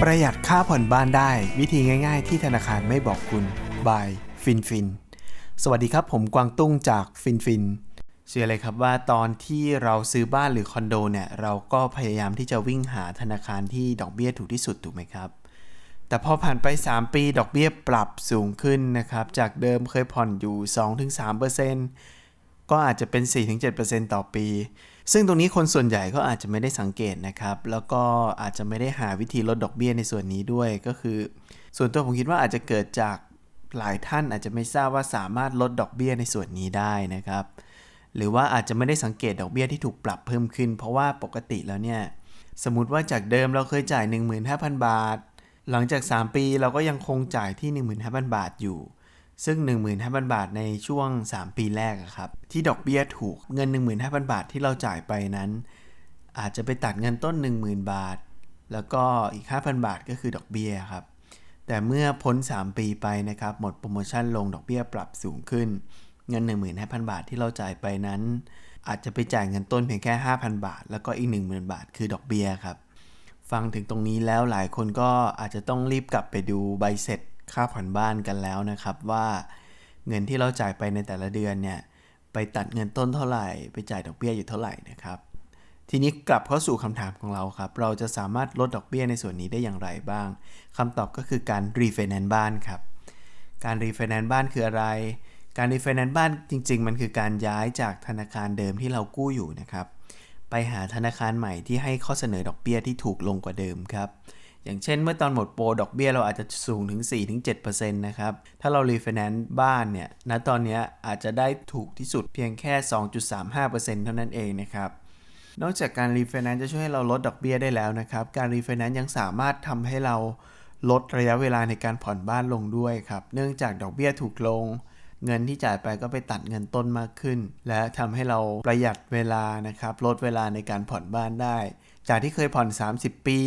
ประหยัดค่าผ่อนบ้านได้ วิธีง่ายๆ ที่ธนาคารไม่บอกคุณ by ฟินฟินสวัสดีครับผมกวางตุ้งจากฟินฟินเชื่อเลยครับว่าตอนที่เราซื้อบ้านหรือคอนโดเนี่ยเราก็พยายามที่จะวิ่งหาธนาคารที่ดอกเบี้ยถูกที่สุดถูกไหมครับ แต่พอผ่านไป 3 ปีดอกเบี้ยปรับสูงขึ้นนะครับ จากเดิมเคยผ่อนอยู่ 2-3%ก็อาจจะเป็น 4-7%ต่อปี ซึ่งตรงนี้คนส่วนใหญ่ก็อาจจะไม่ได้สังเกตนะครับ แล้วก็อาจจะไม่ได้หาวิธีลดดอกเบี้ยในส่วนนี้ด้วยก็คือ ส่วนตัวผมคิดว่าอาจจะเกิดจากหลายท่านอาจจะไม่ทราบว่าสามารถลดดอกเบี้ยในส่วนนี้ได้นะครับ หรือว่าอาจจะไม่ได้สังเกตดอกเบี้ยที่ถูกปรับเพิ่มขึ้น เพราะว่าปกติแล้วเนี่ยสมมติว่าจากเดิมเราเคยจ่าย 15,000 บาท หลังจาก 3 ปีเราก็ยังคงจ่ายที่ 15,000 บาทอยู่ ซึ่ง 15,000 บาทในช่วง 3 ปีแรกครับที่ดอกเบี้ยถูกเงิน 15,000 บาทที่เราจ่ายไปนั้น อาจจะไปตัดเงินต้น 10,000 บาท แล้วก็อีก 5,000 บาทก็คือดอกเบี้ยครับแต่เมื่อพ้น 3 ปีไปนะครับหมดโปรโมชั่นลงดอกเบี้ยปรับสูงขึ้น เงิน 15,000 บาทที่เราจ่ายไปนั้น อาจจะไปจ่ายเงินต้นเพียงแค่ 5,000 บาท แล้วก็อีก 10,000 บาทคือดอกเบี้ยครับฟังถึงตรงนี้แล้วหลายคนก็อาจจะต้องรีบกลับไปดูใบเสร็จ ค่าผ่อนบ้านกันแล้วนะครับว่าเงินที่เราจ่ายไปในแต่ละเดือนเนี่ยไปตัดเงินต้นเท่าไหร่ ไปจ่ายดอกเบี้ยอยู่เท่าไหร่นะครับ ทีนี้กลับเข้าสู่คำถามของเราครับ เราจะสามารถลดดอกเบี้ยในส่วนนี้ได้อย่างไรบ้างคำตอบก็คือการรีไฟแนนซ์บ้านครับ การรีไฟแนนซ์บ้านคืออะไร การรีไฟแนนซ์บ้านจริง ๆ มันคือการย้ายจากธนาคารเดิมที่เรากู้อยู่นะครับ ไปหาธนาคารใหม่ที่ให้ข้อเสนอดอกเบี้ยที่ถูกลงกว่าเดิมครับ อย่างเช่นเมื่อตอนหมดโปรดอกเบี้ยเราอาจจะสูงถึง 4-7%นะครับ ถ้าเรารีไฟแนนซ์บ้านเนี่ยณตอนนี้อาจจะได้ถูกที่สุดเพียงแค่ 2.35%เท่านั้นเองนะครับนอกจากการรีไฟแนนซ์จะช่วยให้เราลดดอกเบี้ยได้แล้วนะครับ การรีไฟแนนซ์ยังสามารถทำให้เราลดระยะเวลาในการผ่อนบ้านลงด้วยครับ เนื่องจากดอกเบี้ยถูกลง เงินที่จ่ายไปก็ไปตัดเงินต้นมากขึ้น และทำให้เราประหยัดเวลานะครับ ลดเวลาในการผ่อนบ้านได้ จากที่เคยผ่อน 30 ปี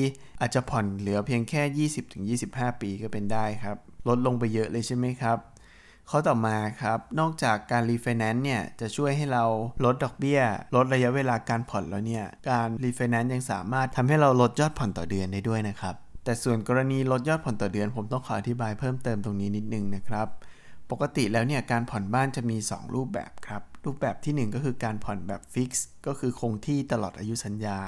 อาจจะผ่อนเหลือเพียงแค่ 20-25 ปีก็เป็นได้ครับ ลดลงไปเยอะเลยใช่ไหมครับข้อต่อมาครับ นอกจากการรีไฟแนนซ์เนี่ย จะช่วยให้เราลดดอกเบี้ย ลดระยะเวลาการผ่อนแล้วเนี่ย การรีไฟแนนซ์ยังสามารถทำให้เราลดยอดผ่อนต่อเดือนได้ด้วยนะครับ แต่ส่วนกรณีลดยอดผ่อนต่อเดือน ผมต้องขออธิบายเพิ่มเติมตรงนี้นิดนึงนะครับ ปกติแล้วเนี่ย การผ่อนบ้านจะมี 2 รูปแบบครับ รูปแบบที่ 1 ก็คือการผ่อนแบบฟิกซ์ก็คือคงที่ตลอดอายุสัญญา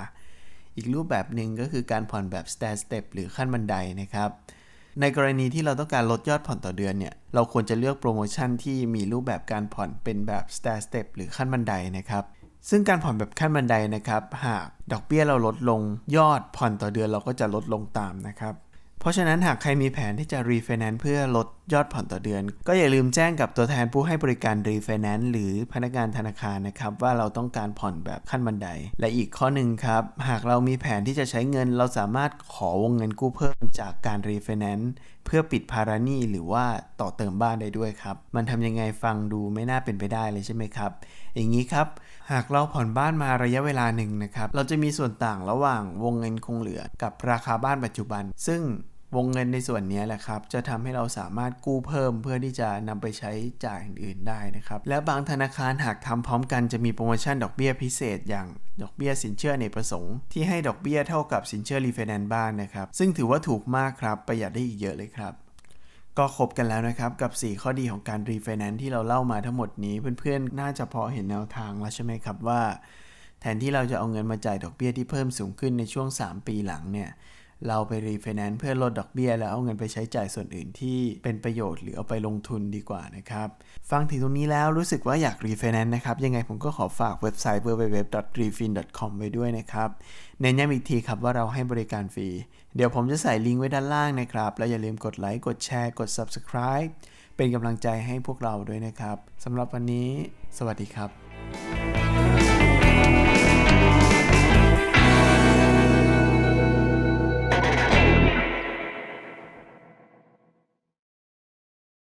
อีกรูปแบบหนึ่งก็คือการผ่อนแบบ stair step หรือขั้นบันไดนะครับ ในกรณีที่เราต้องการลดยอดผ่อนต่อเดือนเนี่ย เราควรจะเลือกโปรโมชั่นที่มีรูปแบบการผ่อนเป็นแบบ stair step หรือขั้นบันไดนะครับ ซึ่งการผ่อนแบบขั้นบันไดนะครับ หากดอกเบี้ยเราลดลงยอดผ่อนต่อเดือนเราก็จะลดลงตามนะครับ เพราะฉะนั้นหากใครมีแผนที่จะรีไฟแนนซ์เพื่อลดยอดผ่อนต่อเดือน ก็อย่าลืมแจ้งกับตัวแทนผู้ให้บริการรีไฟแนนซ์หรือพนักงานธนาคารนะครับ ว่าเราต้องการผ่อนแบบขั้นบันได และอีกข้อหนึ่งครับ หากเรามีแผนที่จะใช้เงิน เราสามารถขอวงเงินกู้เพิ่มจากการรีไฟแนนซ์เพื่อปิดภาระหนี้หรือว่าต่อเติมบ้านได้ด้วยครับ มันทำยังไงฟังดูไม่น่าเป็นไปได้เลยใช่ไหมครับ อย่างนี้ครับ หากเราผ่อนบ้านมาระยะเวลาหนึ่งนะครับ เราจะมีส่วนต่างระหว่างวงเงินคงเหลือกับราคาบ้านปัจจุบัน ซึ่ง วงเงินในส่วนนี้แหละครับ จะทำให้เราสามารถกู้เพิ่มเพื่อที่จะนำไปใช้จ่ายอื่นๆได้นะครับ และบางธนาคารหากทำพร้อมกันจะมีโปรโมชั่นดอกเบี้ยพิเศษ อย่างดอกเบี้ยสินเชื่อในประสงค์ ที่ให้ดอกเบี้ยเท่ากับสินเชื่อรีไฟแนนซ์บ้านนะครับ ซึ่งถือว่าถูกมากครับ ประหยัดได้อีกเยอะเลยครับก็ครบกันแล้วนะครับ กับ 4 ข้อดีของการรีไฟแนนซ์ที่เราเล่ามาทั้งหมดนี้ เพื่อนๆ น่าจะพอเห็นแนวทางแล้วใช่ไหมครับว่า แทนที่เราจะเอาเงินมาจ่ายดอกเบี้ยที่เพิ่มสูงขึ้นในช่วง 3 ปีหลังเนี่ย เราไปรีไฟแนนซ์เพื่อลดดอกเบี้ย แล้วเอาเงินไปใช้จ่ายส่วนอื่นที่เป็นประโยชน์หรือเอาไปลงทุนดีกว่านะครับ ฟังถึงตรงนี้แล้วรู้สึกว่าอยากรีไฟแนนซ์นะครับ ยังไงผมก็ขอฝากเว็บไซต์ www.refin.com ไว้ด้วยนะครับ เน้นย้ำอีกทีครับว่าเราให้บริการฟรี เดี๋ยวผมจะใส่ลิงก์ไว้ด้านล่างนะครับ แล้วอย่าลืมกดไลค์กดแชร์กด Subscribe เป็นกำลังใจให้พวกเราด้วยนะครับสำหรับวันนี้ สวัสดีครับ